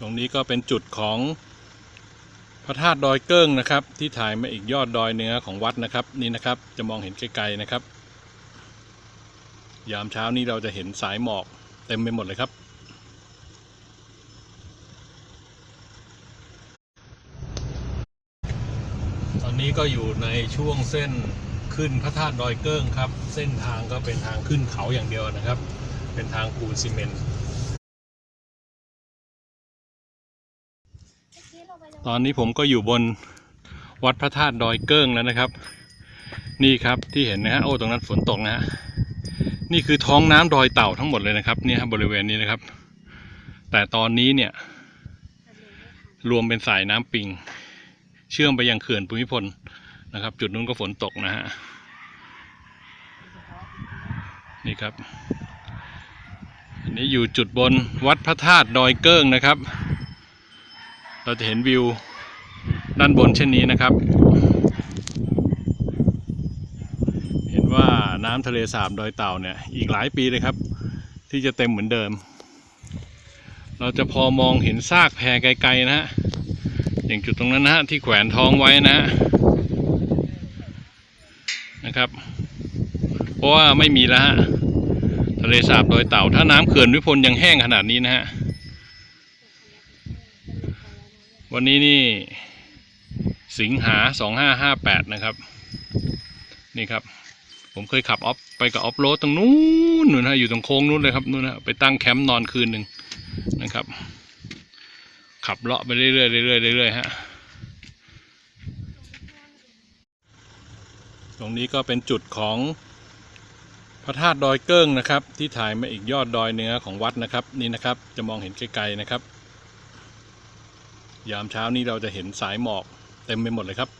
ตรงนี้ก็เป็นจุดของพระธาตุดอยเกิ้งนะครับ ที่ถ่ายมาอีกยอดดอยเนื้อของวัดนะครับ นี่นะครับจะมองเห็นไกลๆนะครับ ยามเช้านี้เราจะเห็นสายหมอกเต็มไปหมดเลยครับ ตอนนี้ก็อยู่ในช่วงเส้นขึ้นพระธาตุดอยเกิ้งครับ เส้นทางก็เป็นทางขึ้นเขาอย่างเดียวนะครับ เป็นทางปูนซีเมนต์ ตอนนี้ผมก็อยู่บนวัดพระธาตุดอยเกิ้งแล้วนะครับ นี่ครับที่เห็นนะฮะโอ้ตรงนั้นฝนตกนะฮะนี่คือท้องน้ำดอยเต่าทั้งหมดเลยนะครับเนี่ยครับบริเวณนี้นะครับ แต่ตอนนี้เนี่ย รวมเป็นสายน้ำปิง เชื่อมไปยังเขื่อนภูมิพลนะครับ จุดนู้นก็ฝนตกนะฮะนี่ครับอันนี้อยู่จุดบนวัดพระธาตุดอยเกิ้งนะครับ เราจะเห็นวิวด้านบนเช่นนี้นะครับ เห็นว่าน้ำทะเลสาบดอยเต่าเนี่ยอีกหลายปีเลยครับ ที่จะเต็มเหมือนเดิม เราจะพอมองเห็นซากแพไกลๆนะฮะอย่างจุดตรงนั้นนะฮะที่แขวนท้องไว้นะฮะนะครับ เพราะว่าไม่มีแล้วฮะทะเลสาบดอยเต่า ถ้าน้ำเขื่อนวิพลยังแห้งขนาดนี้นะฮะ วันนี้นี่สิงหาสองห้าห้าแปดนะครับ นี่ครับ ผมเคยขับออฟไปกับออฟโรดตรงนู้นนู่นนะอยู่ตรงโค้งนู้นเลยครับนู้นนะไปตั้งแคมป์นอนคืนหนึ่งนะครับ ขับเลาะไปเรื่อยๆเรื่อยๆเรื่อยๆฮะตรงนี้ก็เป็นจุดของพระธาตุดอยเกิ้งนะครับ ที่ถ่ายมาอีกยอดดอยเนื้อของวัดนะครับ นี่นะครับจะมองเห็นไกลๆนะครับ ยามเช้านี้เราจะเห็นสายหมอกเต็มไปหมดเลยครับ